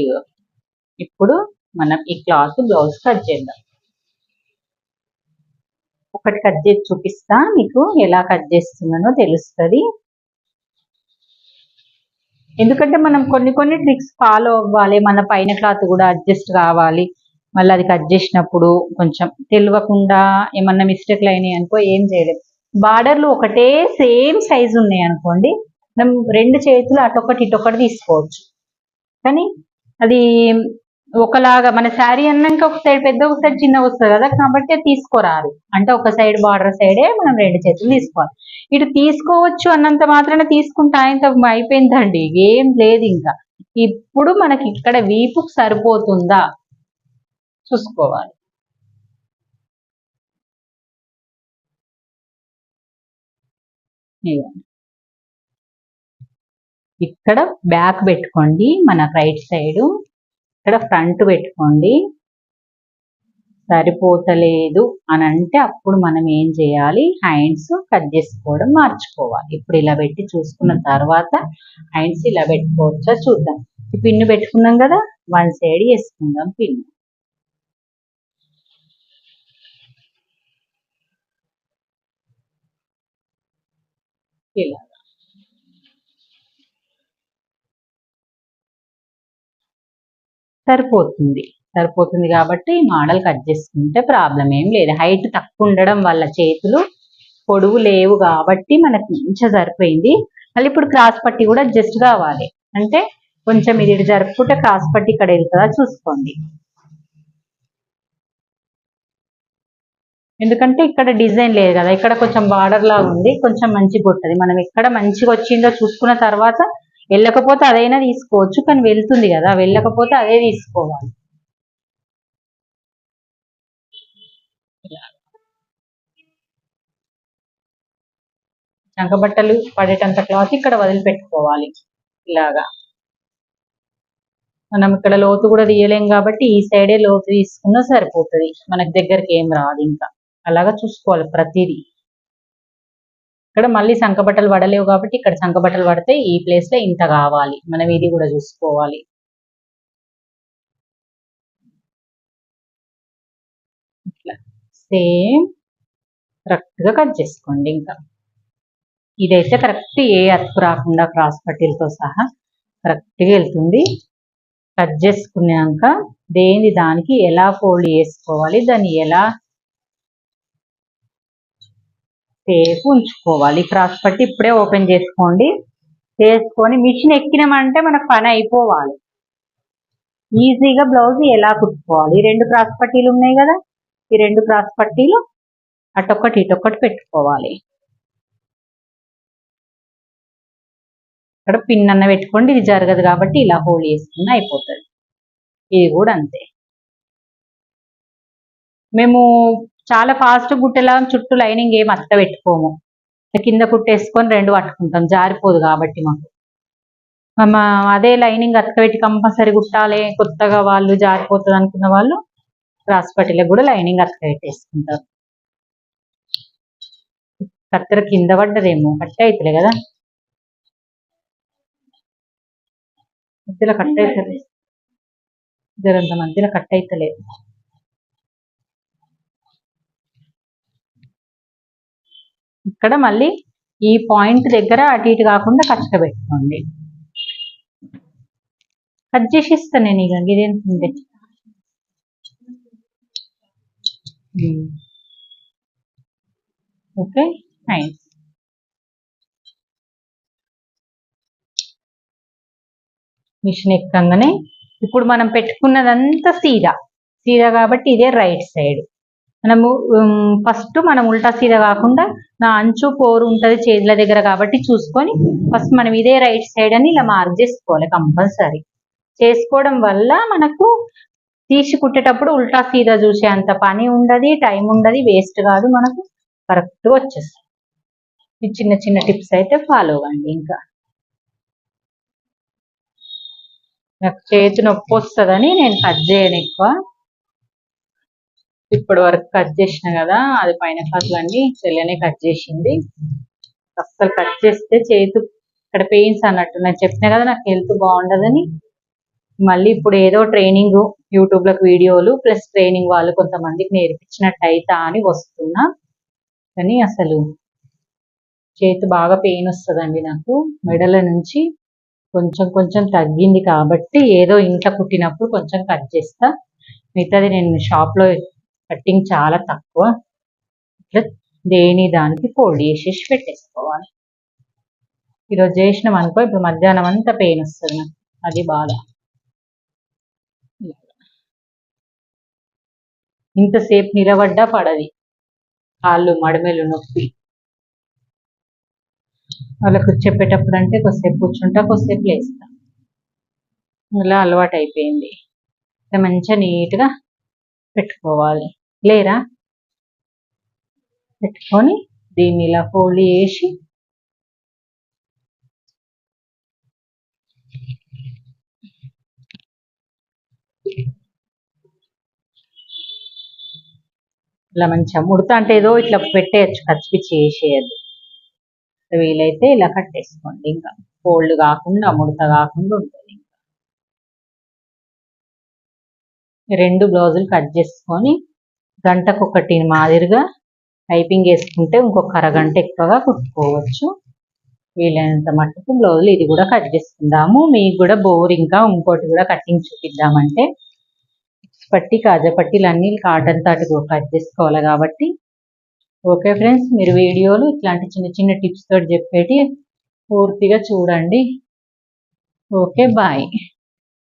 ఇగో ఇప్పుడు మనం ఈ క్లాత్ బ్లౌజ్ కట్ చేద్దాం. ఒకటి కట్ చేసి చూపిస్తా. మీకు ఎలా కట్ చేస్తున్నానో తెలుస్తుంది. ఎందుకంటే మనం కొన్ని కొన్ని ట్రిక్స్ ఫాలో అవ్వాలి. మన పైన క్లాత్ కూడా అడ్జస్ట్ కావాలి. మళ్ళీ అది కట్ చేసినప్పుడు కొంచెం తెలియకుండా ఏమన్నా మిస్టేక్లు అయినాయి అనుకో ఏం చేయలేదు బార్డర్లు ఒకటే సేమ్ సైజు ఉన్నాయి అనుకోండి. మనం రెండు చేతులు అటొకటి ఇటొకటి తీసుకోవచ్చు. కానీ అది ఒకలాగా మన శారీ అన్నాక ఒక సైడ్ పెద్ద ఒక సైడ్ చిన్న వస్తుంది కదా కాబట్టి తీసుకోరాదు. అంటే ఒక సైడ్ బార్డర్ సైడే మనం రెండు చేతులు తీసుకోవాలి. ఇటు తీసుకోవచ్చు అన్నంత మాత్రాన తీసుకుంటే ఆయనతో అయిపోయిందండి. ఏం లేదు ఇంకా. ఇప్పుడు మనకి ఇక్కడ వీపుకు సరిపోతుందా? చూసుకోవాలి. ఇవ్వండి ఇక్కడ బ్యాక్ పెట్టుకోండి మన రైట్ సైడ్ ఇక్కడ ఫ్రంట్ పెట్టుకోండి. సరిపోతలేదు అని అంటే అప్పుడు మనం ఏం చేయాలి? హ్యాండ్స్ కట్ చేసుకోవడం మార్చుకోవాలి. ఇప్పుడు ఇలా పెట్టి చూసుకున్న తర్వాత హ్యాండ్స్ ఇలా పెట్టుకోవచ్చా చూద్దాం. పిన్ను పెట్టుకున్నాం కదా వన్ సైడ్ వేసుకుందాం పిన్ను ఇలా. సరిపోతుంది. సరిపోతుంది కాబట్టి ఈ మోడల్ కట్ చేసుకుంటే ప్రాబ్లం ఏం లేదు. హైట్ తక్కువ ఉండడం వల్ల చేతులు పొడవు లేవు కాబట్టి మనకు మంచిగా సరిపోయింది. మళ్ళీ ఇప్పుడు క్రాస్ పట్టి కూడా అడ్జస్ట్ కావాలి. అంటే కొంచెం ఇది జరుపుకుంటే క్రాస్ పట్టి ఇక్కడ వెళ్తుందా చూసుకోండి. ఎందుకంటే ఇక్కడ డిజైన్ లేదు కదా. ఇక్కడ కొంచెం బార్డర్ లాగా ఉంది. కొంచెం మంచిగా కొట్టది మనం ఎక్కడ మంచిగా వచ్చిందో చూసుకున్న తర్వాత వెళ్ళకపోతే అదైనా తీసుకోవచ్చు కానీ వెళ్తుంది కదా వెళ్ళకపోతే అదే తీసుకోవాలి. చంకబట్టలు పడేటంత క్లాత్ ఇక్కడ వదిలిపెట్టుకోవాలి ఇలాగా. మనం ఇక్కడ లోతు కూడా తీయలేం కాబట్టి ఈ సైడే లోతు తీసుకున్నా సరిపోతుంది మనకి దగ్గరికి ఏం రాదు ఇంకా. అలాగా చూసుకోవాలి ప్రతిదీ. ఇక్కడ మళ్ళీ సంకబట్టలు పడలేవు కాబట్టి ఇక్కడ సంకబట్టలు పడితే ఈ ప్లేస్లో ఇంత కావాలి. మనం ఇది కూడా చూసుకోవాలి. ఇట్లా. సేమ్. కరెక్ట్గా కట్ చేసుకోండి ఇంకా. ఇదైతే కరెక్ట్ ఏ అతుకు రాకుండా క్రాస్ పట్టీలతో సహా కరెక్ట్గా వెళ్తుంది. కట్ చేసుకున్నాక దేని దానికి ఎలా ఫోల్డ్ చేసుకోవాలి దాన్ని ఎలా సేపు ఉంచుకోవాలి క్రాస్ పట్టి ఇప్పుడే ఓపెన్ చేసుకోండి. చేసుకొని మిషన్ ఎక్కినామంటే మనకు పని అయిపోవాలి. ఈజీగా బ్లౌజ్ ఎలా కుట్టుకోవాలి? ఈ రెండు క్రాస్ పట్టీలు ఉన్నాయి కదా? ఈ రెండు క్రాస్ పట్టీలు అటొక్కటి ఇటొక్కటి పెట్టుకోవాలి. ఇక్కడ పిన్ అన్న పెట్టుకోండి. ఇది జరగదు కాబట్టి ఇలా హోల్డ్ చేసుకుని అయిపోతుంది. ఇది కూడా అంతే. మేము చాలా ఫాస్ట్ గుట్టెలా చుట్టూ లైనింగ్ ఏం అత్త పెట్టుకోము. కింద కుట్టేసుకొని రెండు పట్టుకుంటాం. జారిపోదు కాబట్టి మాకు. అదే లైనింగ్ అత్త పెట్టి కంపల్సరీ కుట్టాలి. కొత్తగా వాళ్ళు జారిపోతుంది అనుకున్న వాళ్ళు క్రాస్ కూడా లైనింగ్ అత్త పెట్టేసుకుంటారు. కత్తెర కింద పడ్డదేమో. కట్ అవుతులే కదా? మధ్యలో కట్ అవుతుంది జరంత మధ్యలో కట్ అవుతలేదు ఇక్కడ మళ్ళీ ఈ పాయింట్ దగ్గర అటు ఇటు కాకుండా కచ్చ పెట్టుకోండి. కట్ చేసిస్తా నేను ఇక ఇదేంటి ఓకే నైస్. మిషన్ ఎక్కంగానే ఇప్పుడు మనం పెట్టుకున్నదంతా సీదా సీదా కాబట్టి ఇదే రైట్ సైడ్. మనము ఫస్ట్ మనం ఉల్టా సీదా కాకుండా నా అంచు పోరు ఉంటుంది చేతుల దగ్గర కాబట్టి చూసుకొని ఫస్ట్ మనం ఇదే రైట్ సైడ్ అని ఇలా మార్క్ చేసుకోవాలి కంపల్సరీ చేసుకోవడం వల్ల మనకు తీసి కుట్టేటప్పుడు ఉల్టా సీదా చూసే అంత పని ఉండదు టైం ఉండదు వేస్ట్ కాదు మనకు కరెక్ట్ వచ్చేస్తుంది. ఈ చిన్న చిన్న టిప్స్ అయితే ఫాలో అవ్వండి ఇంకా. నాకు చేతి నొప్పి వస్తుందని నేను కట్ చేయను ఎక్కువ. ఇప్పటి వరకు కట్ చేసిన కదా అది పైన క్లాత్లన్నీ చెల్లెనే కట్ చేసింది. అస్సలు కట్ చేస్తే చేతు ఇక్కడ పెయిన్స్ అన్నట్టు. నేను చెప్పిన కదా నాకు హెల్త్ బాగుండదని. మళ్ళీ ఇప్పుడు ఏదో ట్రైనింగ్ యూట్యూబ్లకు వీడియోలు ప్లస్ ట్రైనింగ్ వాళ్ళు కొంతమందికి నేర్పించినట్టు అయితా అని వస్తున్నా. కానీ అసలు చేతి బాగా పెయిన్ వస్తుందండి నాకు. మెడల నుంచి కొంచెం కొంచెం తగ్గింది కాబట్టి ఏదో ఇంట్లో కుట్టినప్పుడు కొంచెం కట్ చేస్తా. మిగతాది నేను షాప్లో కట్టింగ్ చాలా తక్కువ. ఇట్లా దేని దానికి ఫోల్డ్ చేసేసి పెట్టేసుకోవాలి. ఈరోజు చేసినాం అనుకో ఇప్పుడు మధ్యాహ్నం అంతా పెయిన్ వస్తుంది నాకు. అది బాధ. ఇంతసేపు నిలబడ్డా పడది. కాళ్ళు మడమెలు నొప్పి. వాళ్ళకు చెప్పేటప్పుడు అంటే కొద్దిసేపు కూర్చుంటా కొద్దిసేపు లేస్తా. ఇలా అలవాటు అయిపోయింది మంచిగా నీట్గా పెట్టుకోవాలి. లేరా? పెట్టుకొని దీన్ని ఇలా ఫోల్డ్ చేసి ఇలా మంచిగా ముడత అంటే ఏదో ఇట్లా పెట్టేయచ్చు కచ్చిపిచ్చి చేసేయద్దు. వీలైతే ఇలా కట్టేసుకోండి. ఇంకా ఫోల్డ్ కాకుండా ముడత కాకుండా ఉంటుంది. రెండు బ్లౌజులు కట్ చేసుకొని గంటకు ఒకటి మాదిరిగా టైపింగ్ వేసుకుంటే ఇంకొక అరగంట ఎక్కువగా కుట్టుకోవచ్చు. వీలైనంత మట్టుకు బ్లౌజులు ఇది కూడా కట్ చేసుకుందాము. మీకు కూడా బోర్ ఇంకా ఇంకోటి కూడా కటింగ్ చూపిద్దామంటే పట్టి కాజా పట్టీలు అన్నీ కాటన్ తాటి కట్ చేసుకోవాలి కాబట్టి. ఓకే ఫ్రెండ్స్ మీరు వీడియోలు ఇట్లాంటి చిన్న చిన్న టిప్స్ తోటి చెప్పేటి పూర్తిగా చూడండి. Okay bye.